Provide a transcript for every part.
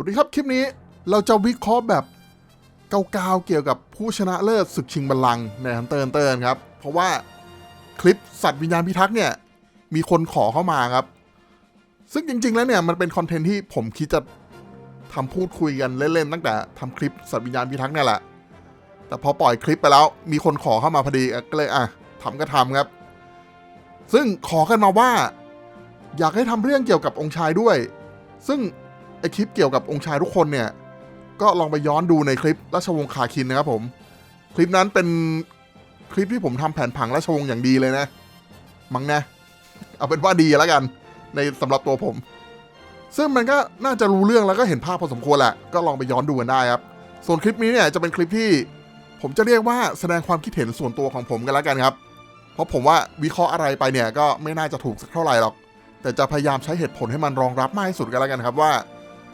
วัสดีครับ คลิปนี้เราจะวิเคราะห์แบบเกาๆเกี่ยวกับผู้ชนะเลิศศึกชิงบัลลังก์ในฮันเตอร์เตอร์ครับ เพราะว่าคลิปสัตว์วิญญาณพิทักษ์เนี่ย มีคนขอเข้ามาครับ ซึ่งจริง ๆ แล้วเนี่ย มันเป็นคอนเทนต์ที่ผมคิดจะทำพูดคุยกันเล่นๆตั้งแต่ทำคลิปสัตว์วิญญาณพิทักษ์เนี่ยแหละ แต่พอปล่อยคลิปไปแล้วมีคนขอเข้ามาพอดีก็เลยอะทำก็ทำครับ ซึ่งขอกันมาว่า อยากให้ทำเรื่องเกี่ยวกับองค์ชายด้วย ซึ่ง ไอคลิปเกี่ยวกับองค์ชายทุกคนเนี่ย ก็ลองไปย้อนดูในคลิปราชวงศ์คาคินนะครับผม คลิปนั้นเป็นคลิปที่ผมทำแผนผังราชวงศ์อย่างดีเลยนะ มั้งนะ เอาเป็นว่าดีแล้วกัน ในสำหรับตัวผม ซึ่งมันก็น่าจะรู้เรื่องแล้วก็เห็นภาพพอสมควรแหละ ก็ลองไปย้อนดูกันได้ครับ ส่วนคลิปนี้เนี่ยจะเป็นคลิปที่ ผมจะเรียกว่าแสดงความคิดเห็นส่วนตัวของผมกันแล้วกันครับ เพราะผมว่าวิเคราะห์อะไรไปเนี่ยก็ไม่น่าจะถูกสักเท่าไหร่หรอก แต่จะพยายามใช้เหตุผลให้มันรองรับมากที่สุดกันแล้วกันครับว่า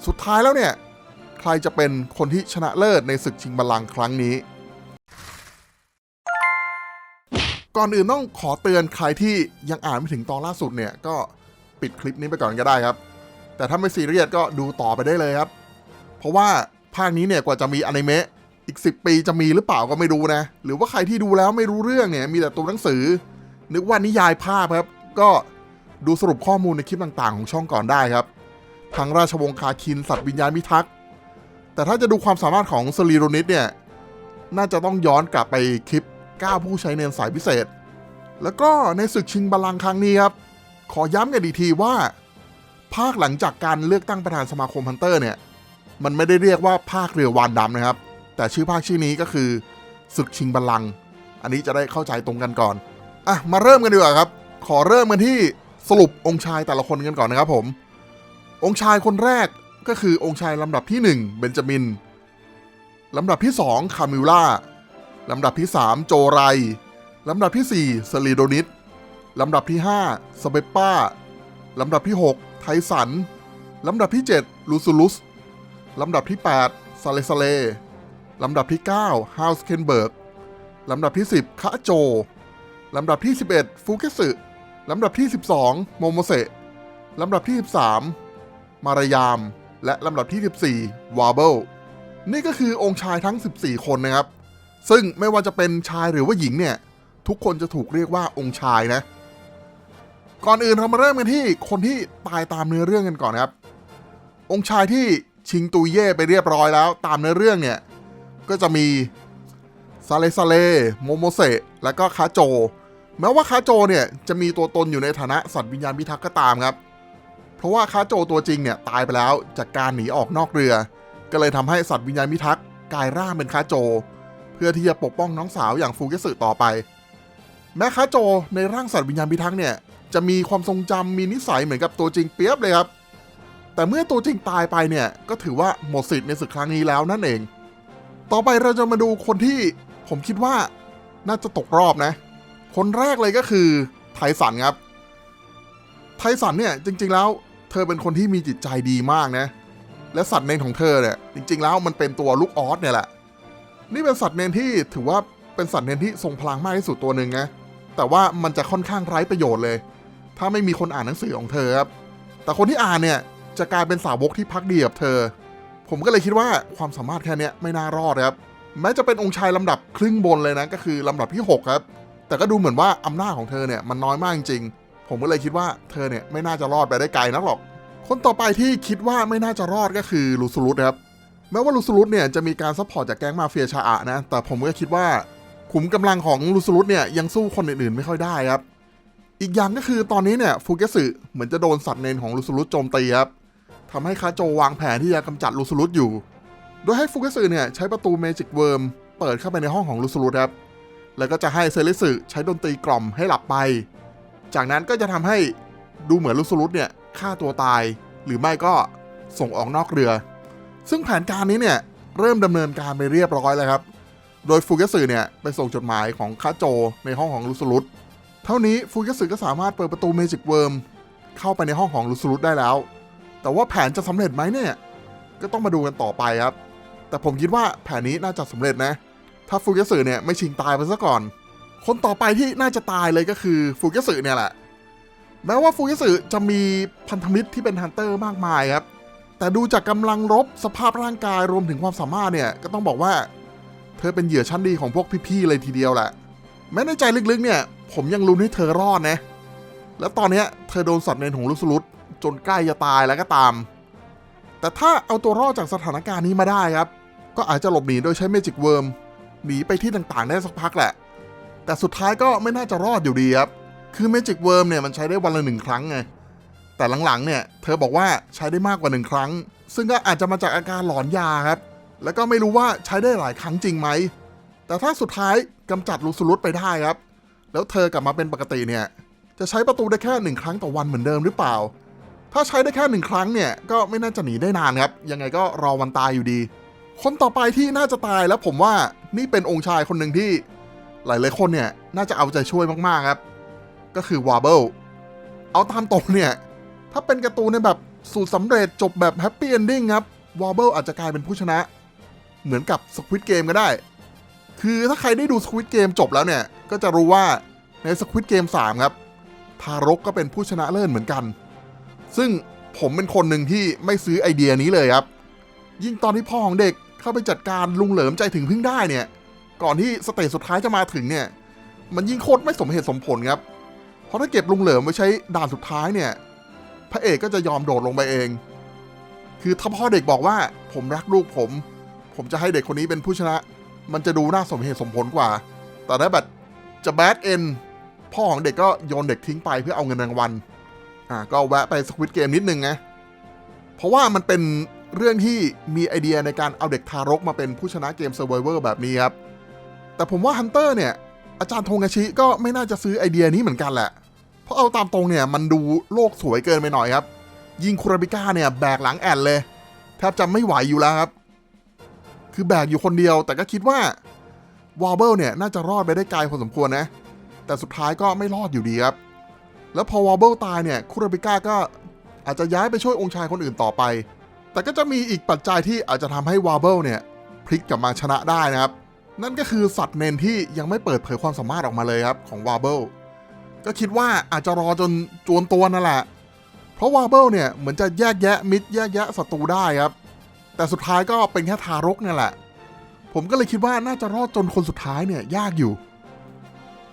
สุดท้ายแล้วเนี่ย ใครจะเป็นคนที่ชนะเลิศในศึกชิงบัลลังก์ครั้งนี้ ก่อนอื่นต้องขอเตือนใครที่ยังอ่านไม่ถึงตอนล่าสุดเนี่ย ก็ปิดคลิปนี้ไปก่อนก็ได้ครับ แต่ถ้าไม่ซีเรียสก็ดูต่อไปได้เลยครับ เพราะว่าภาคนี้เนี่ยกว่าจะมีอนิเมะอีก 10 ปีจะมีหรือเปล่าก็ไม่รู้นะ หรือว่าใครที่ดูแล้วไม่รู้เรื่องเนี่ย มีแต่ตัวหนังสือ นึกว่านิยายภาพครับ ก็ดูสรุปข้อมูลในคลิปต่างๆ ของช่องก่อนได้ครับ ทางราชวงศ์คาคินสัตว์วิญญาณมิทักษ์แต่ถ้าจะดูความสามารถของสลีโรนิดเนี่ย น่าจะต้องย้อนกลับไปคลิป 9 ผู้ใช้เนนสายพิเศษ แล้วก็ในศึกชิงบัลลังก์ครั้งนี้ครับ ขอย้ำกันอีกทีว่า ภาคหลังจากการเลือกตั้งประธานสมาคมฮันเตอร์เนี่ย มันไม่ได้เรียกว่าภาคเรือวานดำนะครับ แต่ชื่อภาคชื่อนี้ก็คือศึกชิงบัลลังก์อันนี้จะได้เข้าใจตรงกันก่อนอะมาเริ่มกันดีกว่าครับ ขอเริ่มกันที่สรุปองค์ชายแต่ละคนกันก่อนนะครับผม องค์ชายคนแรกก็คือองค์ชายลำดับที่ 1 เบนจามิน ลำดับที่ 2 คามิลล่า ลำดับที่ 3 โจไร ลำดับที่ 4 สลีโดนิสลำดับที่ 5 สเปปป้า ลำดับที่ 6 ไทสัน ลำดับที่ 7 ลูซูลุส ลำดับที่ 8 ซาเลซาเล ลำดับที่ 9 ฮาวส์เคนเบิร์ก ลำดับที่ 10 คาโจ ลำดับที่ 11 ฟูเกสึ ลำดับที่ 12 โมโมเซะลำดับที่ 13 มารยาม และลำดับที่ 14วาเบิลนี่ก็คือองค์ชายทั้ง 14 คนนะครับ ซึ่งไม่ว่าจะเป็นชายหรือว่าหญิงเนี่ย ทุกคนจะถูกเรียกว่าองค์ชายนะ ก่อนอื่นเรามาเริ่มกันที่คนที่ตายตามเนื้อเรื่องกันก่อนนะครับ องค์ชายที่ชิงตุยเย่ไปเรียบร้อยแล้วตามเนื้อเรื่องเนี่ย ก็จะมีซาเลซาเลโมโมเซะและก็คาโจ แม้ว่าคาโจเนี่ยจะมีตัวตนอยู่ในฐานะสัตว์วิญญาณพิทักษ์ก็ตามครับ ราะว่าคาโจตัวจริงเนี่ยตายไปแล้วจากการหนีออกนอกเรือ ก็เลยทำให้สัตว์วิญญาณพิทักษ์กลายร่างเป็นคาโจ เพื่อที่จะปกป้องน้องสาวอย่างฟูเกสึต่อไป แม้คาโจในร่างสัตว์วิญญาณพิทักษ์เนี่ยจะมีความทรงจำมีนิสัยเหมือนกับตัวจริงเปียบเลยครับแต่เมื่อตัวจริงตายไปเนี่ยก็ถือว่าหมดสิทธิ์ในศึกครั้งนี้แล้วนั่นเอง ต่อไปเราจะมาดูคนที่ผมคิดว่าน่าจะตกรอบนะ คนแรกเลยก็คือไทสันครับ ไทสันเนี่ยจริงๆแล้ว เธอเป็นคนที่มีจิตใจดีมากนะ และสัตว์เนนของเธอเนี่ยจริง ๆ แล้วมันเป็นตัวลูกออสเนี่ยแหละ นี่เป็นสัตว์เนนที่ถือว่าเป็นสัตว์เนนที่ทรงพลังมากที่สุดตัวหนึ่งนะ แต่ว่ามันจะค่อนข้างไร้ประโยชน์เลย ถ้าไม่มีคนอ่านหนังสือของเธอครับ แต่คนที่อ่านเนี่ยจะกลายเป็นสาวกที่พักดีกับเธอ ผมก็เลยคิดว่าความสามารถแค่เนี้ยไม่น่ารอดครับ แม้จะเป็นองค์ชายลำดับครึ่งบนเลยนะก็คือลำดับที่ 6 ครับ แต่ก็ดูเหมือนว่าอำนาจของเธอเนี่ยมันน้อยมากจริงๆ ผมก็เลยคิดว่าเธอเนี่ยไม่น่าจะรอดไปได้ไกลนักหรอก คนต่อไปที่คิดว่าไม่น่าจะรอดก็คือลูซูรุตครับแม้ว่าลูซูรุตเนี่ยจะมีการซัพพอร์ตจากแก๊งมาเฟียชาอะนะ แต่ผมก็คิดว่าขุมกำลังของลูซูรุตเนี่ยยังสู้คนอื่นๆไม่ค่อยได้ครับ อีกอย่างก็คือตอนนี้เนี่ยฟูเกสึเหมือนจะโดนสัตว์เนนของลูซูรุตโจมตีครับทำให้คาโจวางแผนที่จะกำจัดลูซูรุตอยู่ โดยให้ฟูเกสึเนี่ยใช้ประตูเมจิกเวิร์มเปิดเข้าไปในห้องของลูซูรุตครับ แล้วก็จะให้เซเลสึใช้ดนตรีกล่อมให้หลับไป จากนั้นก็จะทำให้ดูเหมือนลูซูรุตเนี่ยฆ่าตัวตาย หรือไม่ก็ส่งออกนอกเรือ ซึ่งแผนการนี้เนี่ยเริ่มดำเนินการไปเรียบร้อยแล้วครับ โดยฟูเกสึเนี่ยไปส่งจดหมายของคาโจในห้องของลูซูรุตเท่านี้ฟูเกสึก็สามารถเปิดประตูเมจิกเวิร์มเข้าไปในห้องของลูซูรุตได้แล้ว แต่ว่าแผนจะสำเร็จไหมเนี่ยก็ต้องมาดูกันต่อไปครับ แต่ผมคิดว่าแผนนี้น่าจะสำเร็จนะ ถ้าฟูเกสึเนี่ยไม่ชิงตายไปซะก่อน คนต่อไปที่น่าจะตายเลยก็คือฟูเกสึเนี่ยแหละ แม้ว่าฟูเกสึจะมีพันธมิตรที่เป็นฮันเตอร์มากมายครับ แต่ดูจากกำลังรบสภาพร่างกายรวมถึงความสามารถเนี่ย ก็ต้องบอกว่า เธอเป็นเหยื่อชั้นดีของพวกพี่ๆเลยทีเดียวแหละ แม้ในใจลึกๆเนี่ย ผมยังลุ้นให้เธอรอดนะ แล้วตอนนี้เธอโดนสัตว์ในหงลุสลุดจนใกล้จะตายแล้วก็ตาม แต่ถ้าเอาตัวรอดจากสถานการณ์นี้มาได้ครับ ก็อาจจะหลบหนีโดยใช้เมจิกเวิร์มหนีไปที่ต่างๆได้สักพักแหละ แต่สุดท้ายก็ไม่น่าจะรอดอยู่ดีครับ คือเมจิกเวิร์มเนี่ยมันใช้ได้วันละหนึ่งครั้งไง แต่หลังๆเนี่ยเธอบอกว่าใช้ได้มากกว่าหนึ่งครั้ง ซึ่งก็อาจจะมาจากอาการหลอนยาครับ แล้วก็ไม่รู้ว่าใช้ได้หลายครั้งจริงไหม แต่ถ้าสุดท้ายกำจัดลูสลุดไปได้ครับ แล้วเธอกลับมาเป็นปกติเนี่ย จะใช้ประตูได้แค่หนึ่งครั้งต่อวันเหมือนเดิมหรือเปล่า ถ้าใช้ได้แค่หนึ่งครั้งเนี่ยก็ไม่น่าจะหนีได้นานครับ ยังไงก็รอวันตายอยู่ดี คนต่อไปที่น่าจะตายแล้วผมว่านี่เป็นองค์ชายคนหนึ่งที่ หลายๆคนเนี่ยน่าจะเอาใจช่วยมากๆครับ ก็คือวาร์เบิลเอาตามตรงเนี่ย ถ้าเป็นการ์ตูนในแบบสูตรสำเร็จจบแบบแฮปปี้เอนดิ้งครับวาร์เบิลอาจจะกลายเป็นผู้ชนะ เหมือนกับสควิตเกมก็ได้ คือถ้าใครได้ดูสควิตเกมจบแล้วเนี่ย ก็จะรู้ว่าในสควิตเกม3ครับ ทารกก็เป็นผู้ชนะเลิศเหมือนกัน ซึ่งผมเป็นคนหนึ่งที่ไม่ซื้อไอเดียนี้เลยครับ ยิ่งตอนที่พ่อของเด็กเข้าไปจัดการลุงเหลิมใจถึงพึ่งได้เนี่ย ก่อนที่สเตจสุดท้ายจะมาถึงเนี่ย มันยิ่งโคตรไม่สมเหตุสมผลครับ เพราะถ้าเก็บลุงเหลิมไว้ใช้ด่านสุดท้ายเนี่ย พระเอกก็จะยอมโดดลงไปเอง คือถ้าพ่อเด็กบอกว่าผมรักลูกผม ผมจะให้เด็กคนนี้เป็นผู้ชนะ มันจะดูน่าสมเหตุสมผลกว่า แต่ถ้าแบบจะแบดเอ็นพ่อของเด็กก็โยนเด็กทิ้งไปเพื่อเอาเงินรางวัล อ่า ก็แวะไปสควิตเกมนิดนึงนะ เพราะว่ามันเป็นเรื่องที่มีไอเดียในการเอาเด็กทารกมาเป็นผู้ชนะเกม Survivor แบบนี้ครับ แต่ผมว่าฮันเตอร์เนี่ย อาจารย์โทงาชิก็ไม่น่าจะซื้อไอเดียนี้เหมือนกันแหละ เพราะเอาตามตรงเนี่ยมันดูโลกสวยเกินไปหน่อยครับ ยิงคุราบิก้าเนี่ยแบกหลังแอนเลยแทบจะไม่ไหวอยู่แล้วครับ คือแบกอยู่คนเดียว แต่ก็คิดว่าวอลเบิลเนี่ยน่าจะรอดไปได้ไกลพอสมควรนะ แต่สุดท้ายก็ไม่รอดอยู่ดีครับ แล้วพอวอลเบิลตายเนี่ยคุราบิก้าก็อาจจะย้ายไปช่วยองค์ชายคนอื่นต่อไป แต่ก็จะมีอีกปัจจัยที่อาจจะทำให้วอลเบิลเนี่ยพลิกกลับมาชนะได้นะครับ นั่นก็คือสัตว์เนนที่ยังไม่เปิดเผยความสามารถออกมาเลยครับของวาเบิลก็คิดว่าอาจจะรอจนจวนตัวนั่นแหละ เพราะวาเบิลเนี่ยเหมือนจะแยกแยะมิดแยกแยะศัตรูได้ครับ แต่สุดท้ายก็เป็นแค่ทารกนี่แหละ ผมก็เลยคิดว่าน่าจะรอดจนคนสุดท้ายเนี่ยยากอยู่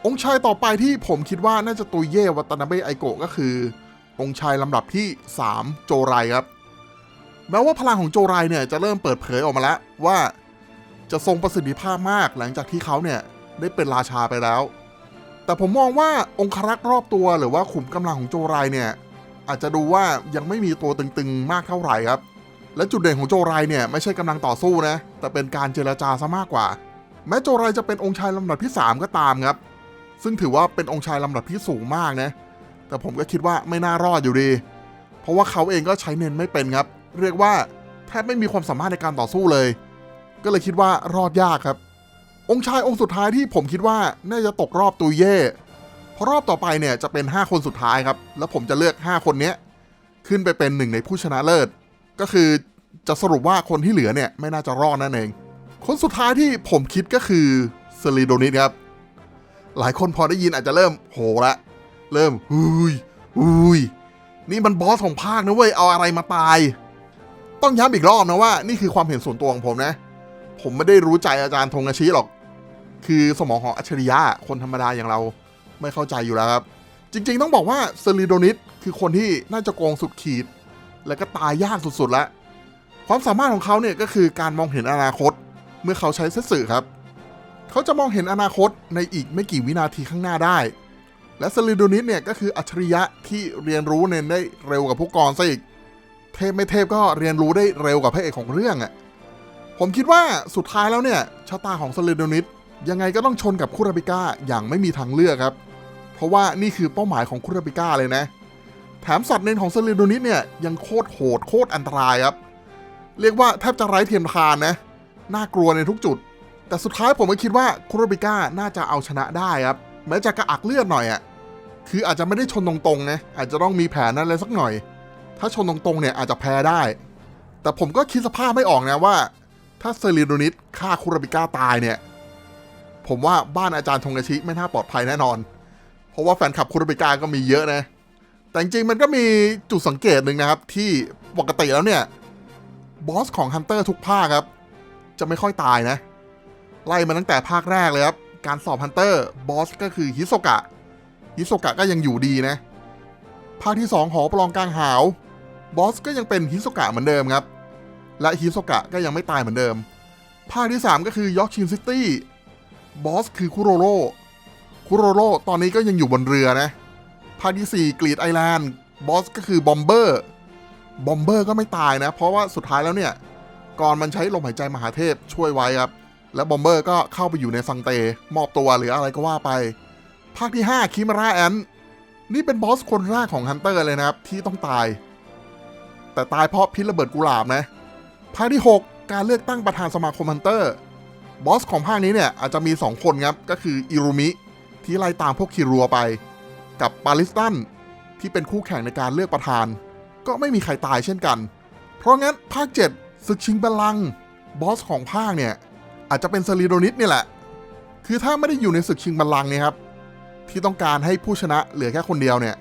องค์ชายต่อไปที่ผมคิดว่าน่าจะตุยเย่วัตนาเบะไอโกะก็คือ องค์ชายลำดับที่ 3 โจไรครับ แม้ว่าพลังของโจไรเนี่ยจะเริ่มเปิดเผยออกมาแล้วว่า จะทรงประสิทธิภาพมากหลังจากที่เขาเนี่ยได้เป็นราชาไปแล้ว แต่ผมมองว่าองครักษ์รอบตัวหรือว่าขุมกำลังของโจไรเนี่ยอาจจะดูว่ายังไม่มีตัวตึงๆมากเท่าไหร่ครับ และจุดเด่นของโจไรเนี่ยไม่ใช่กำลังต่อสู้นะแต่เป็นการเจรจาซะมากกว่า แม้โจไรจะเป็นองค์ชายลำดับที่ 3 ก็ตามครับ ซึ่งถือว่าเป็นองค์ชายลำดับที่สูงมากนะแต่ผมก็คิดว่าไม่น่ารอดอยู่ดี เพราะว่าเขาเองก็ใช้เน้นไม่เป็นครับ เรียกว่าแทบไม่มีความสามารถในการต่อสู้เลย ก็เลยคิดว่ารอดยากครับ องค์ชายองค์สุดท้ายที่ผมคิดว่าน่าจะตกรอบตุยเย่เพราะรอบต่อไปเนี่ยจะเป็น 5 คนสุดท้ายครับ แล้วผมจะเลือก 5 คนเนี้ยขึ้นไปเป็นหนึ่งในผู้ชนะเลิศ ก็คือจะสรุปว่าคนที่เหลือเนี่ยไม่น่าจะรอดนั่นเอง คนสุดท้ายที่ผมคิดก็คือซรีโดนิสครับ หลายคนพอได้ยินอาจจะเริ่มโหละ เริ่มหุยหุยนี่มันบอสของภาคนะเว้ย เอาอะไรมาตาย ต้องย้ำอีกรอบนะว่า นี่คือความเห็นส่วนตัวของผมนะ ผมไม่ได้รู้ใจอาจารย์ธงอาชิหรอก คือสมองของอัจฉริยะคนธรรมดาอย่างเราไม่เข้าใจอยู่แล้วครับ จริง ๆ ต้องบอกว่าเซริโดนิสคือคนที่น่าจะโกงสุดขีด และก็ตายยากสุดๆแล้ว ความสามารถของเขาเนี่ยก็คือการมองเห็นอนาคต เมื่อเขาใช้เซตสึครับ เขาจะมองเห็นอนาคตในอีกไม่กี่วินาทีข้างหน้าได้ และเซริโดนิสเนี่ยก็คืออัจฉริยะที่เรียนรู้เน้นได้เร็วกว่าผู้กองซะอีกเทพไม่เทพก็เรียนรู้ได้เร็วกว่าพระเอกของเรื่องอะ่ะ ผมคิดว่าสุดท้ายแล้วเนี่ยชะตาของเซเลโดนิสยังไงก็ต้องชนกับคุราบิก้าอย่างไม่มีทางเลือกครับ เพราะว่านี่คือเป้าหมายของคุราบิก้าเลยนะ แถมสัตว์เน้นของเซเลโดนิสเนี่ยยังโคตรโหดโคตรอันตรายครับ เรียกว่าแทบจะไร้เทียมทานนะ น่ากลัวในทุกจุด แต่สุดท้ายผมก็คิดว่าคุราบิก้าน่าจะเอาชนะได้ครับแม้จะกระอักเลือดหน่อยอะ่ะคืออาจจะไม่ได้ชนตรงๆนะอาจจะต้องมีแผนอะไรสักหน่อย ถ้าชนตรงๆเนี่ยอาจจะแพ้ได้ แต่ผมก็คิดสภาพไม่ออกนะว่า ถ้าเซรีโดนิสฆ่าคุราบิก้าตายเนี่ย ผมว่าบ้านอาจารย์ทงกาชิไม่น่าปลอดภัยแน่นอน เพราะว่าแฟนคลับคุราบิก้าก็มีเยอะนะ แต่จริงมันก็มีจุดสังเกตหนึ่งนะครับ ที่ปกติแล้วเนี่ย บอสของฮันเตอร์ทุกภาคครับ จะไม่ค่อยตายนะ ไล่มาตั้งแต่ภาคแรกเลยครับ การสอบฮันเตอร์บอสก็คือฮิโซกะฮิโซกะก็ยังอยู่ดีนะ ภาคที่ 2 หอปลองกลางหาวบอสก็ยังเป็นฮิโซกะเหมือนเดิมครับ และฮิโซกะก็ยังไม่ตายเหมือนเดิม ภาคที่ 3 ก็คือยอร์กชินซิตี้ บอสคือคุโรโร่คุโรโร่ตอนนี้ก็ยังอยู่บนเรือนะ ภาคที่ 4 กรีดไอแลนด์ บอสก็คือบอมเบอร์ บอมเบอร์ก็ไม่ตายนะ เพราะว่าสุดท้ายแล้วเนี่ย ก่อนมันใช้ลมหายใจมหาเทพช่วยไว้ครับ แล้วบอมเบอร์ก็เข้าไปอยู่ในซังเต มอบตัวหรืออะไรก็ว่าไป ภาคที่ 5 คิมาราแอนนี่เป็นบอสคนแรกของฮันเตอร์เลยนะครับที่ต้องตาย แต่ตายเพราะพิษระเบิดกุหลาบนะ ภาคที่ 6 การเลือกตั้งประธานสมาคมฮันเตอร์ บอสของภาคนี้เนี่ยอาจจะมี 2 คนครับ ก็คืออิรุมิ ที่ไล่ตามพวกคิรัวไป กับปาลิสตัน ที่เป็นคู่แข่งในการเลือกประธาน ก็ไม่มีใครตายเช่นกัน เพราะงั้นภาค 7ศึกชิงบัลลังก์บอสของภาคเนี่ยอาจจะเป็นซาริโดนิสเนี่ยแหละ คือถ้าไม่ได้อยู่ในศึกชิงบัลลังก์เนี่ยครับที่ต้องการให้ผู้ชนะเหลือแค่คนเดียวเนี่ย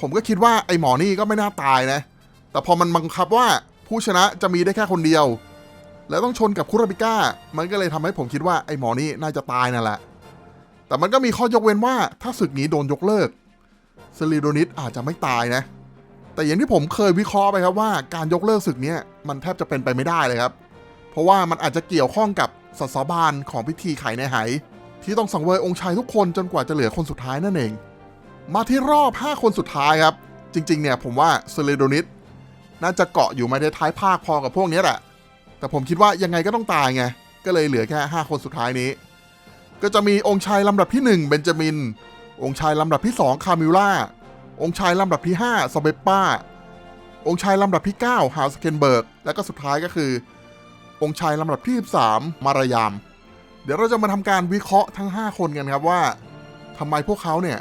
ผมก็คิดว่าไอ้หมอนี่ก็ไม่น่าตายนะ แต่พอมันบังคับว่า ผู้ชนะจะมีได้แค่คนเดียว แล้วต้องชนกับคุรบิก้า มันก็เลยทำให้ผมคิดว่าไอ้หมอนี่น่าจะตายนั่นแหละ แต่มันก็มีข้อยกเว้นว่าถ้าศึกนี้โดนยกเลิกซาริโดนิสอาจจะไม่ตายนะ แต่อย่างที่ผมเคยวิเคราะห์ไปครับว่าการยกเลิกศึกนี้มันแทบจะเป็นไปไม่ได้เลยครับ เพราะว่ามันอาจจะเกี่ยวข้องกับสัตสบานของพิธีไขในไหที่ต้องสังเวยองค์ชายทุกคนจนกว่าจะเหลือคนสุดท้ายนั่นเอง มาที่รอบ 5 คนสุดท้ายครับ จริง ๆ เนี่ยผมว่าเซเลโดนิส น่าจะเกาะอยู่มาในท้ายภาคพอกับพวกนี้แหละ แต่ผมคิดว่ายังไงก็ต้องตายไง ก็เลยเหลือแค่ 5 คนสุดท้ายนี้ ก็จะมีองค์ชายลำดับที่ 1 เบนจามิน องค์ชายลำดับที่ 2 คามิล่า องค์ชายลำดับที่5สเบปป้า องค์ชายลำดับที่ 9 ฮาวสเคนเบิร์ก และก็สุดท้ายก็คือ องค์ชายลำดับที่ 13 มารายาม เดี๋ยวเราจะมาทำการวิเคราะห์ทั้ง 5 คนกันครับว่าทำไมพวกเขาเนี่ย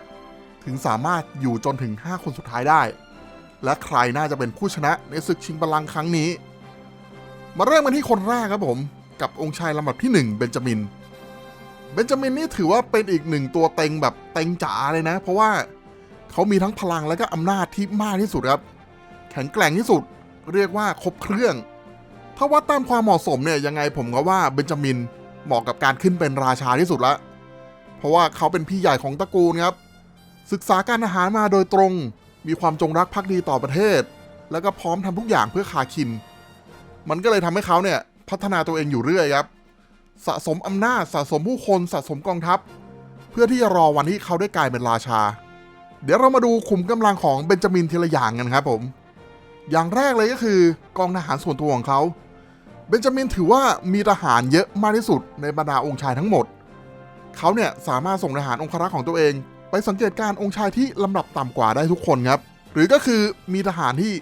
ถึงสามารถอยู่จนถึง 5 คนสุดท้ายได้ และใครน่าจะเป็นผู้ชนะในศึกชิงบัลลังก์ครั้งนี้ มาเริ่มกันที่คนแรกครับผม กับองค์ชายลำดับที่ 1 เบนจามิน เบนจามินนี่ถือว่าเป็นอีกหนึ่งตัวเต็งแบบเต็งจ๋าเลยนะ เพราะว่าเขามีทั้งพลังและก็อำนาจที่มากที่สุดครับ แข็งแกร่งที่สุด เรียกว่าครบเครื่อง ถ้าวัดตามความเหมาะสมเนี่ยยังไงผมก็ว่าเบนจามินเหมาะกับการขึ้นเป็นราชาที่สุดละ เพราะว่าเขาเป็นพี่ใหญ่ของตระกูลครับ ศึกษาการอาหารมาโดยตรง มีความจงรักภักดีต่อประเทศ แล้วก็พร้อมทำทุกอย่างเพื่อคาคิน มันก็เลยทำให้เขาเนี่ยพัฒนาตัวเองอยู่เรื่อยครับ สะสมอำนาจสะสมผู้คนสะสมกองทัพ เพื่อที่จะรอวันที่เขาได้กลายเป็นราชา เดี๋ยวเรามาดูขุมกำลังของเบนจามินทีละอย่างกันครับผม อย่างแรกเลยก็คือกองทหารส่วนตัวของเขา เบนจามินถือว่ามีทหารเยอะมากที่สุดในบรรดาองค์ชายทั้งหมด เขาเนี่ยสามารถส่งทหารองครักษ์ของตัวเอง ไปสังเกตการองค์ชายที่ลำดับต่ำกว่าได้ทุกคนครับ หรือก็คือมีทหารที่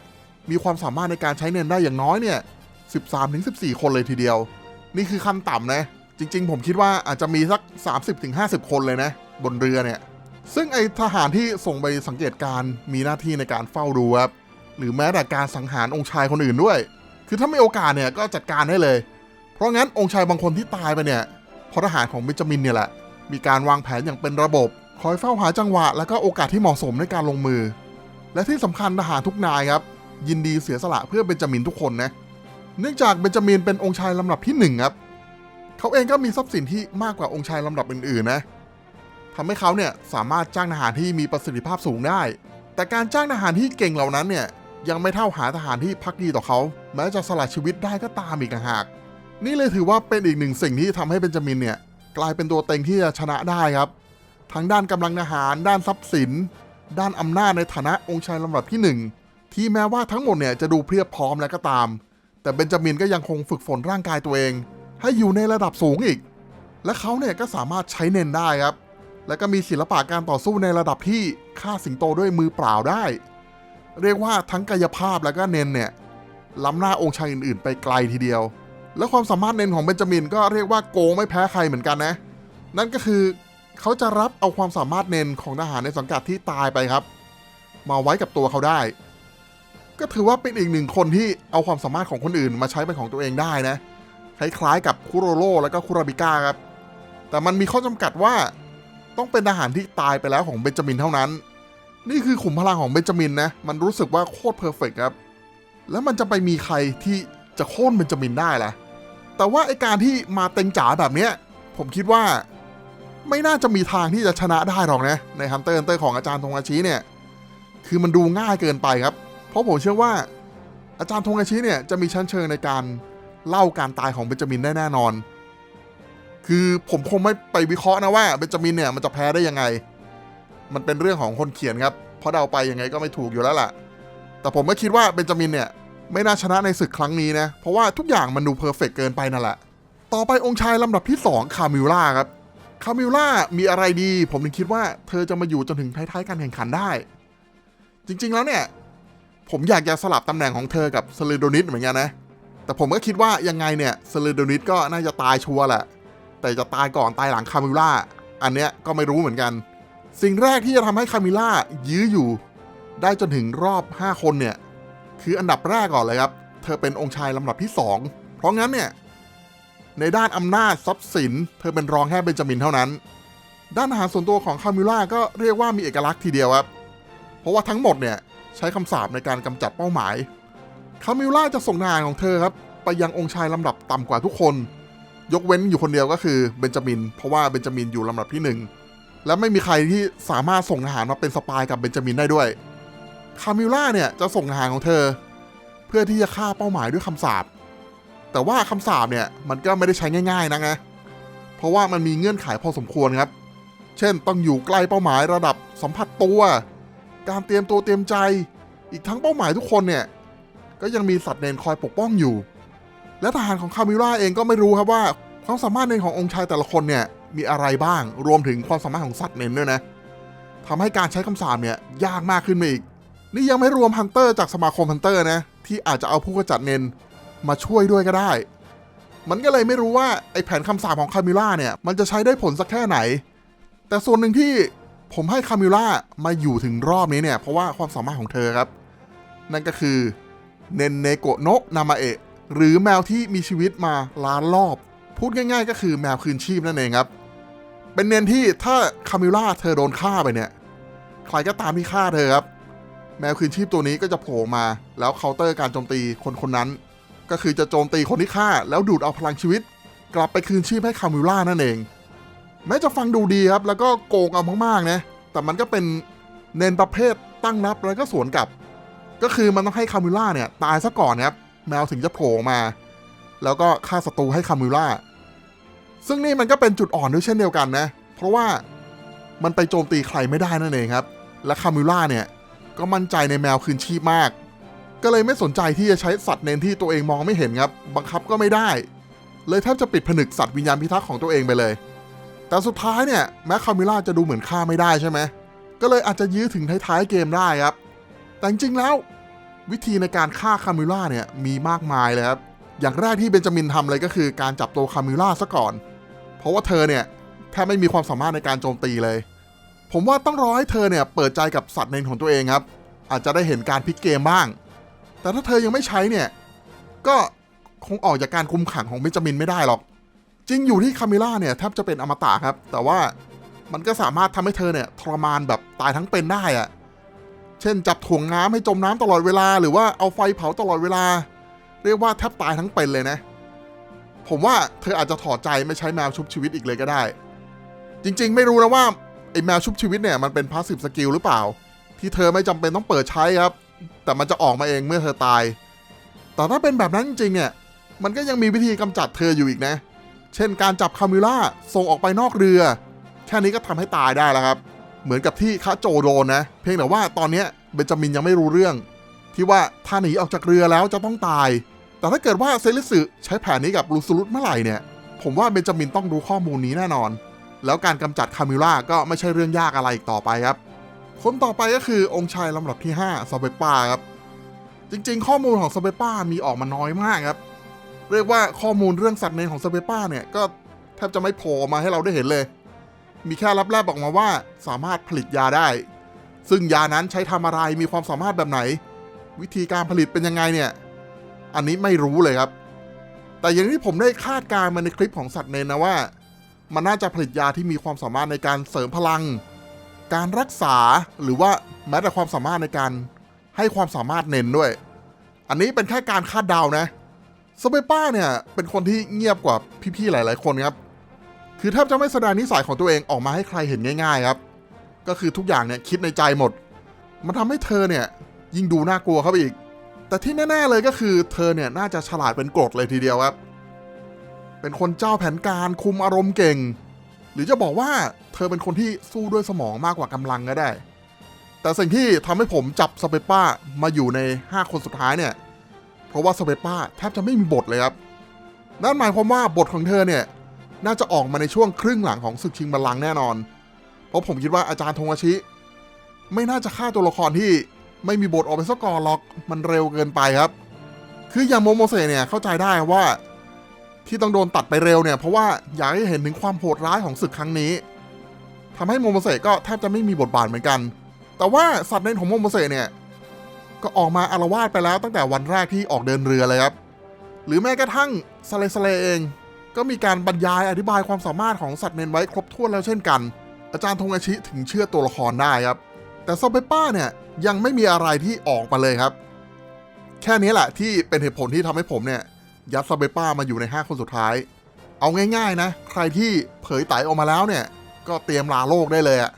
มีความสามารถในการใช้เนนได้อย่างน้อยเนี่ย 13-14 คนเลยทีเดียว นี่คือขั้นต่ำนะ จริง ๆ ผมคิดว่าอาจจะมีสัก 30-50 คนเลยนะ บนเรือเนี่ย ซึ่งไอทหารที่ส่งไปสังเกตการมีหน้าที่ในการเฝ้าดูครับ หรือแม้แต่การสังหารองค์ชายคนอื่นด้วย คือถ้าไม่โอกาสเนี่ยก็จัดการได้เลย เพราะงั้นองค์ชายบางคนที่ตายไปเนี่ยเพราะทหารของเบนจามินเนี่ยแหละ มีการวางแผนอย่างเป็นระบบ คอยเฝ้าหาจังหวะ และก็โอกาสที่เหมาะสมในการลงมือ และที่สำคัญทหารทุกนายครับ ยินดีเสียสละเพื่อเบนจามินทุกคนนะเนื่องจากเบนจามินเป็นองค์ชายลำดับที่หนึ่งครับเขาเองก็มีทรัพย์สินที่มากกว่าองค์ชายลำดับอื่นๆนะทำให้เขาเนี่ยสามารถจ้างทหารที่มีประสิทธิภาพสูงได้ แต่การจ้างทหารที่เก่งเหล่านั้นเนี่ยยังไม่เท่าหาทหารที่พักดีต่อเขา แม้จะสละชีวิตได้ก็ตามอีกหาก นี่เลยถือว่าเป็นอีกหนึ่งสิ่งที่ทำให้เบนจามินเนี่ยกลายเป็นตัวเต็งที่จะชนะได้ครับ ทั้งด้านกำลังทหาร ด้านทรัพย์สิน ด้านอำนาจในฐานะองค์ชายลำดับที่หนึ่งที่แม้ว่าทั้งหมดเนี่ยจะดูเพรียบพร้อมแล้วก็ตาม แต่เบนจามินก็ยังคงฝึกฝนร่างกายตัวเอง ให้อยู่ในระดับสูงอีก และเขาเนี่ยก็สามารถใช้เน้นได้ครับ และก็มีศิลปะการต่อสู้ในระดับที่ฆ่าสิงโตด้วยมือเปล่าได้ เรียกว่าทั้งกายภาพและก็เน้นเนี่ยล้ำหน้าองค์ชายอื่น ๆ ไปไกลทีเดียว และความสามารถเน้นของเบนจามินก็เรียกว่าโกงไม่แพ้ใครเหมือนกันนะ นั่นก็คือ เขาจะรับเอาความสามารถเน้นของทหารในสังกัดที่ตายไปครับ มาไว้กับตัวเขาได้ ก็ถือว่าเป็นอีกหนึ่งคนที่เอาความสามารถของคนอื่น มาใช้เป็นของตัวเองได้นะคล้ายๆกับคุโรโร่แล้วก็คุราบิก้าครับ แต่มันมีข้อจำกัดว่า ต้องเป็นทหารที่ตายไปแล้วของเบนจามินเท่านั้น นี่คือขุมพลังของเบนจามินนะมันรู้สึกว่าโคตรเพอร์เฟกครับ แล้วมันจะไปมีใครที่จะโค่นเบนจามินได้ล่ะแต่ว่าไอการที่มาเต็งจ๋าแบบเนี้ยผมคิดว่า ไม่น่าจะมีทางที่จะชนะได้หรอกนะ ในฮันเตอร์ฮันเตอร์ของอาจารย์ธงอาชิเนี่ย คือมันดูง่ายเกินไปครับ เพราะผมเชื่อว่า อาจารย์ธงอาชิเนี่ยจะมีชั้นเชิงในการเล่าการตายของเบนจามินได้แน่นอน คือผมคงไม่ไปวิเคราะห์นะว่าเบนจามินเนี่ยมันจะแพ้ได้ยังไง มันเป็นเรื่องของคนเขียนครับ เพราะเดาไปยังไงก็ไม่ถูกอยู่แล้วล่ะ แต่ผมก็คิดว่าเบนจามินเนี่ยไม่น่าชนะในศึกครั้งนี้นะ เพราะว่าทุกอย่างมันดูเพอร์เฟกเกินไปนั่นแหละ ต่อไปองค์ชายลำดับที่ 2 คามิล่าครับ คามิลล่ามีอะไรดี ผมถึงคิดว่าเธอจะมาอยู่จนถึงท้ายๆการแข่งขันได้ จริงๆแล้วเนี่ย ผมอยากจะสลับตำแหน่งของเธอกับเซเลโดนิสเหมือนกันนะ แต่ผมก็คิดว่ายังไงเนี่ยเซเลโดนิสก็น่าจะตายชัวร์แหละ แต่จะตายก่อนตายหลังคามิลล่า อันเนี้ยก็ไม่รู้เหมือนกัน สิ่งแรกที่จะทำให้คามิลล่ายื้ออยู่ ได้จนถึงรอบ 5 คนเนี่ย คืออันดับแรกก่อนเลยครับ เธอเป็นองค์ชายลำดับที่ 2 เพราะงั้นเนี่ย ในด้านอำนาจทรัพย์สิน เธอเป็นรองแค่เบนจามินเท่านั้น ด้านอาหารส่วนตัวของคามิล่าก็เรียกว่ามีเอกลักษณ์ทีเดียวครับ เพราะว่าทั้งหมดเนี่ยใช้คำสาปในการกำจัดเป้าหมาย คามิล่าจะส่งทหารของเธอครับไปยังองค์ชายลำดับต่ำกว่าทุกคน ยกเว้นอยู่คนเดียวก็คือเบนจามิน เพราะว่าเบนจามินอยู่ลำดับที่หนึ่งและไม่มีใครที่สามารถส่งทหารมาเป็นสปายกับเบนจามินได้ด้วย คามิลล่าเนี่ยจะส่งทหารของเธอ เพื่อที่จะฆ่าเป้าหมายด้วยคำสาป แต่ว่าคำสาปเนี่ยมันก็ไม่ได้ใช้ง่าย ๆนะไงเพราะว่ามันมีเงื่อนไขพอสมควรครับ เช่นต้องอยู่ใกล้เป้าหมายระดับสัมผัสตัว การเตรียมตัวเตรียมใจ อีกทั้งเป้าหมายทุกคนเนี่ยก็ยังมีสัตว์เนนคอยปกป้องอยู่ และทหารของคามิล่าเองก็ไม่รู้ครับว่าความสามารถเนนขององค์ชายแต่ละคนเนี่ยมีอะไรบ้าง รวมถึงความสามารถของสัตว์เนนด้วยนะทำให้การใช้คำสาปเนี่ยยากมากขึ้นไปอีก นี่ยังไม่รวมฮันเตอร์จากสมาคมฮันเตอร์นะที่อาจจะเอาผู้กระจัดเนน มาช่วยด้วยก็ได้ มันก็เลยไม่รู้ว่าไอแผนคำสาปของคามิล่าเนี่ย มันจะใช้ได้ผลสักแค่ไหน แต่ส่วนหนึ่งที่ผมให้คามิล่ามาอยู่ถึงรอบนี้เนี่ย เพราะว่าความสามารถของเธอครับ นั่นก็คือเนนเนโกโนะนามาเอะหรือแมวที่มีชีวิตมาล้านรอบ พูดง่าย ๆ ก็คือแมวคืนชีพนั่นเองครับ เป็นเนนที่ถ้าคามิล่าเธอโดนฆ่าไปเนี่ย ใครก็ตามที่ฆ่าเธอครับ แมวคืนชีพตัวนี้ก็จะโผล่มา แล้วเคาน์เตอร์การโจมตีคนคนนั้น ก็คือจะโจมตีคนที่ฆ่า แล้วดูดเอาพลังชีวิต กลับไปคืนชีพให้คามิล่านั่นเอง แม้จะฟังดูดีครับ แล้วก็โกงเอามากๆนะแต่มันก็เป็นเนนประเภทตั้งรับแล้วก็สวนกลับ ก็คือมันต้องให้คามิล่าเนี่ยตายซะก่อนครับแมวถึงจะโผล่มา แล้วก็ฆ่าศัตรูให้คามิล่าซึ่งนี่มันก็เป็นจุดอ่อนด้วยเช่นเดียวกันนะ เพราะว่ามันไปโจมตีใครไม่ได้นั่นเองครับ และคามิล่าเนี่ยก็มั่นใจในแมวคืนชีพมาก ก็เลยไม่สนใจที่จะใช้สัตว์เนนที่ตัวเองมองไม่เห็นครับ บังคับก็ไม่ได้ เลยแทบจะปิดผนึกสัตว์วิญญาณพิทักษ์ของตัวเองไปเลย แต่สุดท้ายเนี่ยแม้คามิล่าจะดูเหมือนฆ่าไม่ได้ใช่ไหมก็เลยอาจจะยื้อถึงท้ายๆเกมได้ครับ แต่จริงๆแล้ว วิธีในการฆ่าคามิล่าเนี่ยมีมากมายเลยครับอย่างแรกที่เบนจามินทำเลยก็คือการจับตัวคามิล่าซะก่อน เพราะว่าเธอเนี่ยแทบไม่มีความสามารถในการโจมตีเลย ผมว่าต้องรอให้เธอเนี่ยเปิดใจกับสัตว์เนนของตัวเองครับ อาจจะได้เห็นการพลิกเกมบ้าง แต่ถ้าเธอยังไม่ใช้เนี่ย ก็คงออกจากการคุมขังของเบนจามินไม่ได้หรอก จริงอยู่ที่คามิล่าเนี่ยแทบจะเป็นอมตะครับ แต่ว่ามันก็สามารถทำให้เธอเนี่ยทรมานแบบตายทั้งเป็นได้อะเช่นจับถ่วงน้ำให้จมน้ำตลอดเวลา หรือว่าเอาไฟเผาตลอดเวลา เรียกว่าแทบตายทั้งเป็นเลยนะ ผมว่าเธออาจจะถอดใจไม่ใช้แมวชุบชีวิตอีกเลยก็ได้ จริงๆ ไม่รู้นะว่าไอ้แมวชุบชีวิตเนี่ยมันเป็นพาสซีฟสกิลหรือเปล่า ที่เธอไม่จำเป็นต้องเปิดใช้ครับ แต่มันจะออกมาเองเมื่อเธอตาย แต่ถ้าเป็นแบบนั้นจริงเนี่ย มันก็ยังมีวิธีกำจัดเธออยู่อีกนะ เช่นการจับคามิล่าส่งออกไปนอกเรือ แค่นี้ก็ทำให้ตายได้แล้วครับ เหมือนกับที่คาโจโดนนะ เพียงแต่ว่าตอนนี้เบนจามินยังไม่รู้เรื่อง ที่ว่าถ้าหนีออกจากเรือแล้วจะต้องตาย แต่ถ้าเกิดว่าเซลิสึใช้แผนนี้กับลูซูรุตเมื่อไหร่เนี่ย ผมว่าเบนจามินต้องรู้ข้อมูลนี้แน่นอน แล้วการกำจัดคามิล่าก็ไม่ใช่เรื่องยากอะไรอีกต่อไปครับ คนต่อไปก็คือองค์ชายลำดับที่5ซาเบป้าครับ จริงๆ ข้อมูลของซาเบป้ามีออกมาน้อยมากครับ เรียกว่าข้อมูลเรื่องสัตว์เนนของซาเบป้าเนี่ยก็แทบจะไม่โผล่มาให้เราได้เห็นเลย มีแค่รับแรบออกมาว่าสามารถผลิตยาได้ ซึ่งยานั้นใช้ทำอะไรมีความสามารถแบบไหน วิธีการผลิตเป็นยังไงเนี่ย อันนี้ไม่รู้เลยครับ แต่อย่างที่ผมได้คาดการณ์มาในคลิปของสัตว์เนนนะว่า มันน่าจะผลิตยาที่มีความสามารถในการเสริมพลัง การรักษาหรือว่าแม้แต่ความสามารถในการให้ความสามารถเน้นด้วย อันนี้เป็นแค่การคาดเดานะสเปป้าเนี่ยเป็นคนที่เงียบกว่าพี่ๆหลาย ๆ คนครับ คือแทบจะไม่แสดงนิสัยของตัวเองออกมาให้ใครเห็นง่าย ๆ ครับ ก็คือทุกอย่างเนี่ยคิดในใจหมด มันทำให้เธอเนี่ยยิ่งดูน่ากลัวเข้าไปอีก แต่ที่แน่ ๆเลยก็คือเธอเนี่ยน่าจะฉลาดเป็นกรดเลยทีเดียวครับ เป็นคนเจ้าแผนการคุมอารมณ์เก่ง หรือจะบอกว่า เธอเป็นคนที่สู้ด้วยสมองมากกว่ากำลังก็ได้ แต่สิ่งที่ทำให้ผมจับสเปป้ามาอยู่ใน 5 คนสุดท้ายเนี่ย เพราะว่าสเปป้าแทบจะไม่มีบทเลยครับ นั่นหมายความว่าบทของเธอเนี่ย น่าจะออกมาในช่วงครึ่งหลังของศึกชิงบัลลังก์แน่นอน เพราะผมคิดว่าอาจารย์ธงอาชิ ไม่น่าจะฆ่าตัวละครที่ไม่มีบทออกไปสักก่อนหรอกมันเร็วเกินไปครับ คืออย่างโมโมเซเนี่ยเข้าใจได้ว่าที่ต้องโดนตัดไปเร็วเนี่ย เพราะว่าอยากให้เห็นถึงความโหดร้ายของศึกครั้งนี้ ทำให้โมโมเซก็แทบจะไม่มีบทบาทเหมือนกัน แต่ว่าสัตว์เล่นของโมโมเซเนี่ยก็ออกมาอารวาสไปแล้วตั้งแต่วันแรกที่ออกเดินเรือเลยครับ หรือแม้กระทั่งสเลสเลเอง ก็มีการบรรยายอธิบายความสามารถของสัตว์เน้นไว้ครบถ้วนแล้วเช่นกัน อาจารย์ธงอาชิถึงเชื่อตัวละครได้ครับ แต่ซอเปป้าเนี่ยยังไม่มีอะไรที่ออกมาเลยครับ แค่นี้แหละที่เป็นเหตุผลที่ทำให้ผมเนี่ยยัดซอเปป้ามาอยู่ใน 5 คนสุดท้าย เอาง่าย ๆนะ ใครที่เผยไตออกมาแล้วเนี่ย ก็เตรียมลาโลกได้เลยอะ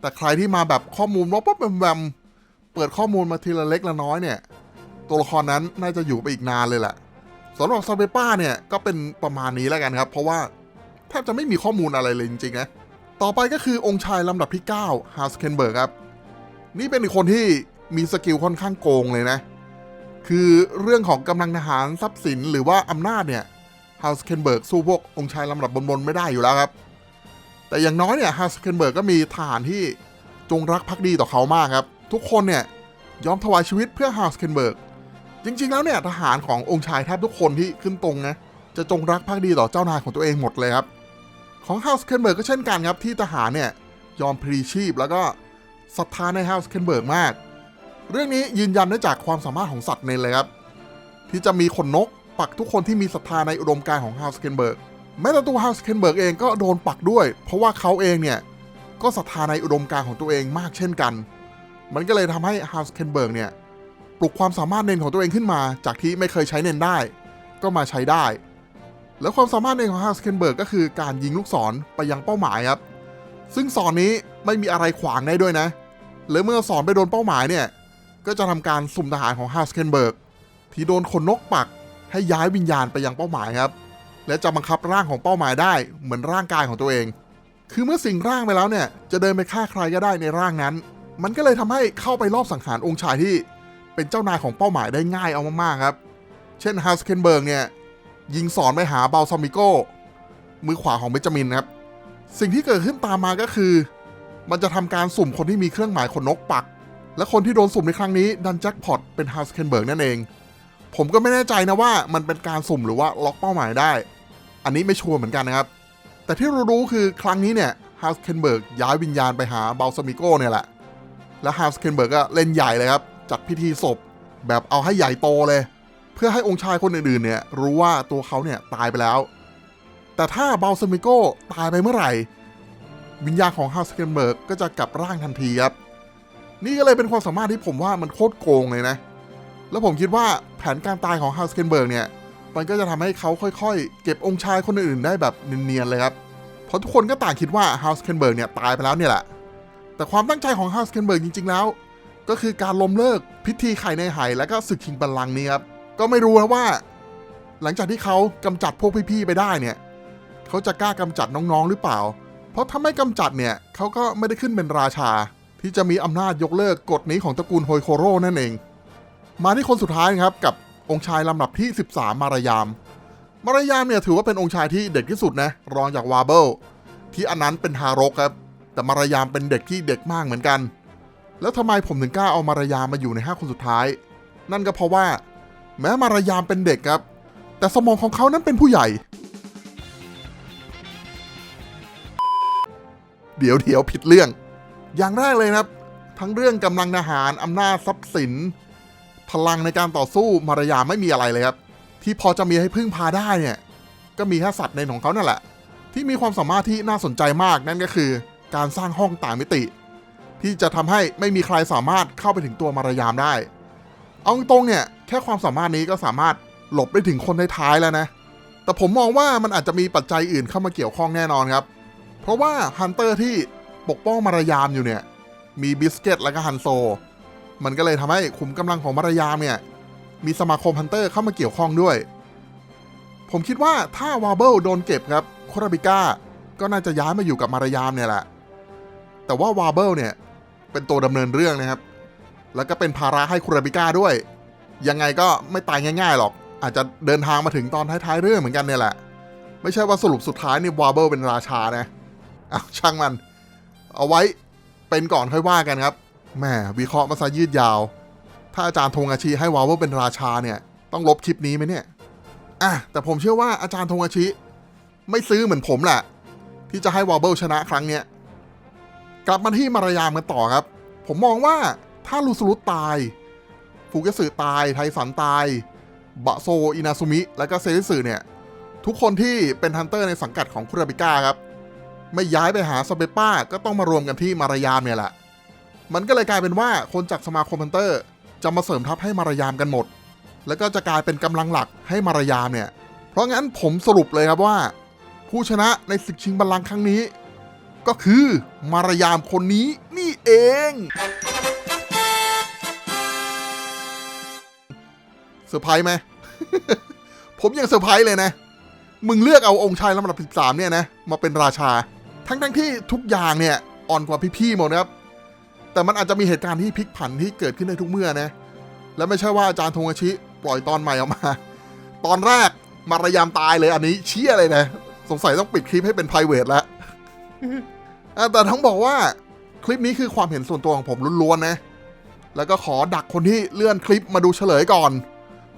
แต่ใครที่มาแบบข้อมูลว่าปั๊บแวมเปิดข้อมูลมาทีละเล็กละน้อยเนี่ย ตัวละครนั้นน่าจะอยู่ไปอีกนานเลยแหละสำหรับซาเปป้าเนี่ยก็เป็นประมาณนี้แล้วกันครับ เพราะว่าแทบจะไม่มีข้อมูลอะไรเลยจริงๆนะต่อไปก็คือองค์ชายลำดับที่9ฮาสเคนเบิร์กครับ นี่เป็นอีกคนที่มีสกิลค่อนข้างโกงเลยนะ คือเรื่องของกำลังทหารทรัพย์สินหรือว่าอำนาจเนี่ยฮาสเคนเบิร์กสู้พวกองค์ชายลำดับบนๆไม่ได้อยู่แล้วครับ แต่อย่างน้อยเนี่ยฮาสเคนเบิร์กก็มีทหารที่จงรักภักดีต่อเขามากครับ ทุกคนเนี่ยยอมถวายชีวิตเพื่อฮาสเคนเบิร์กจริง ๆ แล้วเนี่ยทหารขององค์ชายแทบทุกคนที่ขึ้นตรงนะจะจงรักภักดีต่อเจ้านายของตัวเองหมดเลยครับ ของฮาส์เคนเบิร์กก็เช่นกันครับที่ทหารเนี่ยยอมพลีชีพแล้วก็ศรัทธาในฮาส์เคนเบิร์กมาก เรื่องนี้ยืนยันได้จากความสามารถของสัตว์เนนเลยครับที่จะมีขนนกปักทุกคนที่มีศรัทธาในอุดมการณ์ของฮาส์เคนเบิร์ก แม้แต่ตัวฮาส์เคนเบิร์กเองก็โดนปักด้วย เพราะว่าเขาเองเนี่ย ก็ศรัทธาในอุดมการของตัวเองมากเช่นกัน มันก็เลยทำให้ฮาส์เคนเบิร์กเนี่ย ปลุกความสามารถเนนของตัวเองขึ้นมา จากที่ไม่เคยใช้เนนได้ ก็มาใช้ได้ แล้วความสามารถเนนของฮาสเคนเบิร์กก็คือการยิงลูกศรไปยังเป้าหมายครับ ซึ่งศรนนี้ไม่มีอะไรขวางได้ด้วยนะ แล้วเมื่อศรไปโดนเป้าหมายเนี่ย ก็จะทำการสุ่มทหารของฮาสเคนเบิร์กที่โดนขนนกปักให้ย้ายวิญญาณไปยังเป้าหมายครับ และจะบังคับร่างของเป้าหมายได้เหมือนร่างกายของตัวเอง คือเมื่อสิ่งร่างไปแล้วเนี่ย จะเดินไปฆ่าใครก็ได้ในร่างนั้น มันก็เลยทำให้เข้าไปรอบสังหารองค์ชายที่ เป็นเจ้านายของเป้าหมายได้ง่ายเอามากๆครับ เช่นฮาสเคนเบิร์กเนี่ยยิงสอนไปหาเบลซามิโกมือขวาของเบนจามินครับ สิ่งที่เกิดขึ้นตามมาก็คือ มันจะทำการสุ่มคนที่มีเครื่องหมายขนนกปัก และคนที่โดนสุ่มในครั้งนี้ดันแจ็คพอตเป็นฮาสเคนเบิร์กนั่นเอง ผมก็ไม่แน่ใจนะว่ามันเป็นการสุ่มหรือว่าล็อกเป้าหมายได้ อันนี้ไม่ชัวร์เหมือนกันนะครับ แต่ที่รู้ๆคือครั้งนี้เนี่ยฮาสเคนเบิร์กย้ายวิญญาณไปหาเบลซามิโก้เนี่ยแหละ และฮาสเคนเบิร์กก็เล่นใหญ่เลยครับ จัดพิธีศพแบบเอาให้ใหญ่โตเลย เพื่อให้องค์ชายคนอื่นๆเนี่ยรู้ว่าตัวเขาเนี่ยตายไปแล้ว แต่ถ้าเบลซามิโก้ตายไปเมื่อไหร่ วิญญาณของฮาสเคนเบิร์กก็จะกลับร่างทันทีครับ นี่ก็เลยเป็นความสามารถที่ผมว่ามันโคตรโกงเลยนะ แล้วผมคิดว่าแผนการตายของฮาสเคนเบิร์กเนี่ย มันก็จะทำให้เขาค่อยๆ เก็บองค์ชายคนอื่นๆได้แบบเนียนๆเลยครับ เพราะทุกคนก็ต่างคิดว่าฮาส์เคนเบิร์กเนี่ยตายไปแล้วเนี่ยแหละ แต่ความตั้งใจของฮาส์เคนเบิร์กจริงๆแล้ว ก็คือการล้มเลิกพิธีไข่ในไหและก็ศึกชิงบัลลังก์นี้ครับ ก็ไม่รู้นะว่า หลังจากที่เขากำจัดพวกพี่ๆไปได้เนี่ยเขาจะกล้ากำจัดน้องๆหรือเปล่า เพราะถ้าไม่กำจัดเนี่ยเขาก็ไม่ได้ขึ้นเป็นราชา ที่จะมีอำนาจยกเลิกกฎนี้ของตระกูลโฮยโคโร่นั่นเอง มาที่คนสุดท้ายครับกับ องค์ชายลำดับที่ 13 มารยาม มารยามเนี่ยถือว่าเป็นองค์ชายที่เด็กที่สุดนะรองจากวาเบิลที่อันนั้นเป็นทารกครับ แต่มารยามเป็นเด็กที่เด็กมากเหมือนกัน แล้วทำไมผมถึงกล้าเอามารยามมาอยู่ใน 5 คนสุดท้าย นั่นก็เพราะว่า แม้มารยามเป็นเด็กครับ แต่สมองของเขานั้นเป็นผู้ใหญ่ เดี๋ยวเดี๋ยวผิดเรื่อง อย่างแรกเลยครับ ทั้งเรื่องกำลังทหารอำนาจทรัพย์สิน พลังในการต่อสู้มารยาไม่มีอะไรเลยครับ ที่พอจะมีให้พึ่งพาได้เนี่ย ก็มีแค่สัตว์ในของเขานั่นแหละ ที่มีความสามารถที่น่าสนใจมากนั่นก็คือ การสร้างห้องต่างมิติ ที่จะทำให้ไม่มีใครสามารถเข้าไปถึงตัวมารยามได้ เอาตรงเนี่ยแค่ความสามารถนี้ก็สามารถหลบได้ถึงคนท้ายแล้วนะ แต่ผมมองว่ามันอาจจะมีปัจจัยอื่นเข้ามาเกี่ยวข้องแน่นอนครับ เพราะว่าฮันเตอร์ที่ปกป้องมารยามอยู่เนี่ย มีบิสเกตและก็ฮันโซ มันก็เลยทำให้ขุมกำลังของมารยามเนี่ย มีสมาคมฮันเตอร์เข้ามาเกี่ยวข้องด้วย ผมคิดว่าถ้าวาเบิลโดนเก็บครับโคราบิก้าก็น่าจะย้ายมาอยู่กับมารยามเนี่ยแหละ แต่ว่าวาเบิลเนี่ยเป็นตัวดำเนินเรื่องนะครับ แล้วก็เป็นภาระให้คุราบิก้าด้วย ยังไงก็ไม่ตายง่ายๆหรอก อาจจะเดินทางมาถึงตอนท้ายๆเรื่องเหมือนกันเนี่ยแหละ ไม่ใช่ว่าสรุปสุดท้ายนี่วาเบิลเป็นราชานะอ้าวช่างมัน เอาไว้เป็นก่อนค่อยว่ากันครับ แหมวิเคราะห์มาซะยืดยาว ถ้าอาจารย์ธงอาชีให้วาเบิลเป็นราชาเนี่ย ต้องลบคลิปนี้ไหมเนี่ยอะแต่ผมเชื่อว่าอาจารย์ธงอาชิไม่ซื้อเหมือนผมแหละ ที่จะให้วาเบิลชนะครั้งเนี้ยกลับมาที่มารายามกันต่อครับ ผมมองว่าถ้าลูสลุตตาย ฟูเกสึตาย ไทสันตาย บะโซ อินาซุมิ และก็เซริสึเนี่ย ทุกคนที่เป็นฮันเตอร์ในสังกัดของคุราบิก้าครับ ไม่ย้ายไปหาสเปป้าก็ต้องมารวมกันที่มารายามเนี่ยแหละ มันก็เลยกลายเป็นว่าคนจากสมาคมฮันเตอร์ จะมาเสริมทัพให้มารยามกันหมด แล้วก็จะกลายเป็นกำลังหลักให้มารยามเนี่ย เพราะงั้นผมสรุปเลยครับว่า ผู้ชนะในศึกชิงบัลลังก์ครั้งนี้ ก็คือมารยามคนนี้นี่เอง เซอร์ไพรส์ไหม ผมยังเซอร์ไพรส์เลยนะ มึงเลือกเอาองค์ชายลำดับ 13 เนี่ยนะ มาเป็นราชา ทั้งทั้งๆที่ทุกอย่างเนี่ยอ่อนกว่าพี่ๆหมดนะครับ แต่มันอาจจะมีเหตุการณ์ที่พลิกผันที่เกิดขึ้นในทุกเมื่อนะและไม่ใช่ว่าอาจารย์ธงอาชิ ปล่อยตอนใหม่ออกมา ตอนแรกมารยามตายเลยอันนี้เชี่ยเลยนะ สงสัยต้องปิดคลิปให้เป็น p r i v a t แล้วแต่ทั้งบอกว่าคลิปนี้คือความเห็นส่วนตัวของผมล้วนๆนะ แล้วก็ขอดักคนที่เลื่อนคลิปมาดูเฉลยก่อน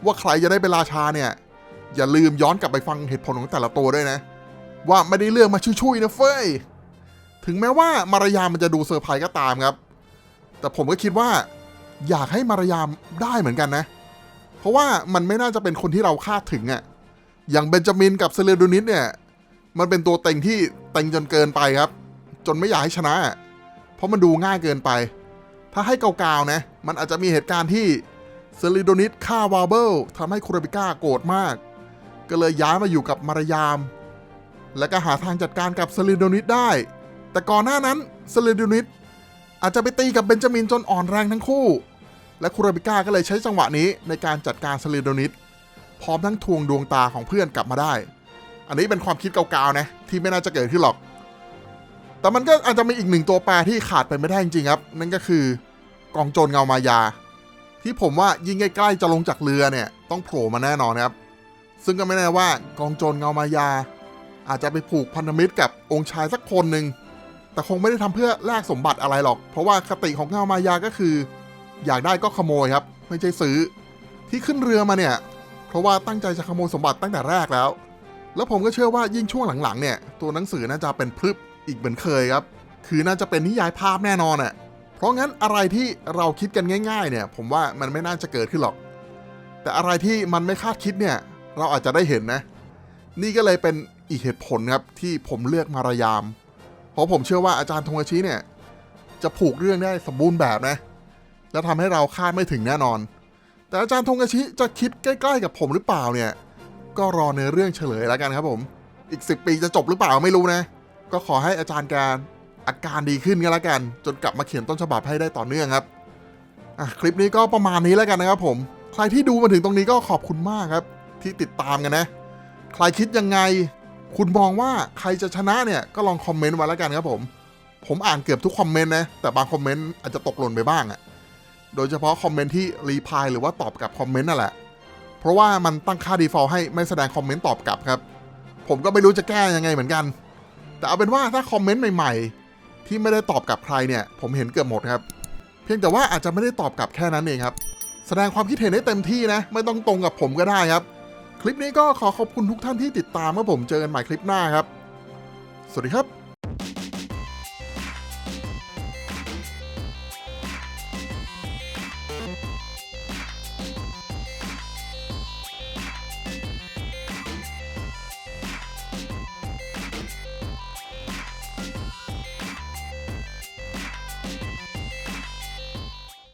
ว่าใครจะได้เป็นราชาเนี่ย อย่าลืมย้อนกลับไปฟังเหตุผลของแต่ละตัวด้วยนะ ว่าไม่ได้เลือกมาชุยๆนะเฟ้ย ถึงแม้ว่ามารยามันจะดูเซอร์ไพรส์ก็ตามครับ แต่ผมก็คิดว่าอยากให้มารยามได้เหมือนกันนะ เพราะว่ามันไม่น่าจะเป็นคนที่เราคาดถึงอะ่ะอย่างเบนจามินกับเซเลโดนิสเนี่ย มันเป็นตัวเต็งที่เต็งจนเกินไปครับ จนไม่อยากให้ชนะ เพราะมันดูง่ายเกินไป ถ้าให้เกาๆนะ มันอาจจะมีเหตุการณ์ที่เซเลิโดนิสฆ่าวาเบิลทำให้คูรบิก้าโกรธมาก ก็เลยย้ายมาอยู่กับมารยาม และก็หาทางจัดการกับเซเลิโดนิสได้ แต่ก่อนหน้านั้นเซเลิโดนิส อาจจะไปตีกับเบนจามินจนอ่อนแรงทั้งคู่ และคูราบิก้าก็เลยใช้จังหวะนี้ในการจัดการเซลิโดนิสพร้อมทั้งทวงดวงตาของเพื่อนกลับมาได้ อันนี้เป็นความคิดเก่าๆนะที่ไม่น่าจะเกิดขึ้นหรอก แต่มันก็อาจจะมีอีกหนึ่งตัวแปรที่ขาดไปไม่ได้จริงๆครับ นั่นก็คือกองโจรเงามายา ที่ผมว่ายิ่งใกล้ๆจะลงจากเรือเนี่ยต้องโผล่มาแน่นอนครับ ซึ่งก็ไม่แน่ว่ากองโจรเงามายา อาจจะไปผูกพันธมิตรกับองค์ชายสักคนหนึ่ง แต่คงไม่ได้ทำเพื่อแลกสมบัติอะไรหรอก เพราะว่าคติของเงามายาก็คือ อยากได้ก็ขโมยครับ ไม่ใช่ซื้อ ที่ขึ้นเรือมาเนี่ย เพราะว่าตั้งใจจะขโมยสมบัติตั้งแต่แรกแล้ว แล้วผมก็เชื่อว่ายิ่งช่วงหลังๆ เนี่ย ตัวหนังสือน่าจะเป็นพลึบอีกเหมือนเคยครับ คือน่าจะเป็นนิยายภาพแน่นอนอะ เพราะงั้นอะไรที่เราคิดกันง่าย ๆ เนี่ย ผมว่ามันไม่น่าจะเกิดขึ้นหรอก แต่อะไรที่มันไม่คาดคิดเนี่ย เราอาจจะได้เห็นนะ นี่ก็เลยเป็นอีกเหตุผลครับที่ผมเลือกมารยาม เพราะผมเชื่อว่าอาจารย์ธงอาชิเนี่ย จะผูกเรื่องได้สมบูรณ์แบบนะ และทำให้เราคาดไม่ถึงแน่นอน แต่อาจารย์ธงอาชิจะคิดใกล้ๆกับผมหรือเปล่าเนี่ย ก็รอในเรื่องเฉลยแล้วกันครับผม อีก 10 ปีจะจบหรือเปล่าไม่รู้นะ ก็ขอให้อาจารย์การอาการดีขึ้นก็แล้วกัน จนกลับมาเขียนต้นฉบับให้ได้ต่อเนื่องครับอะคลิปนี้ก็ประมาณนี้แล้วกันนะครับผม ใครที่ดูมาถึงตรงนี้ก็ขอบคุณมากครับ ที่ติดตามกันนะ ใครคิดยังไง คุณมองว่าใครจะชนะเนี่ยก็ลองคอมเมนต์ไว้แล้วกันครับผม ผมอ่านเกือบทุกคอมเมนต์นะ แต่บางคอมเมนต์อาจจะตกหล่นไปบ้างอะโดยเฉพาะคอมเมนต์ที่รีพายหรือว่าตอบกลับคอมเมนต์นั่นแหละ เพราะว่ามันตั้งค่า default ให้ไม่แสดงคอมเมนต์ตอบกลับครับ ผมก็ไม่รู้จะแก้ยังไงเหมือนกัน แต่เอาเป็นว่าถ้าคอมเมนต์ใหม่ๆ ที่ไม่ได้ตอบกลับใครเนี่ย ผมเห็นเกือบหมดครับ เพียงแต่ว่าอาจจะไม่ได้ตอบกลับแค่นั้นเองครับ แสดงความคิดเห็นได้เต็มที่นะ ไม่ต้องตรงกับผมก็ได้ครับ ลิปนี้ก็ขอขอบคุณทุกท่านที่ติดตามเมื่อผมเจอกันใหม่คลิปหน้าครับ สวัสดีครับ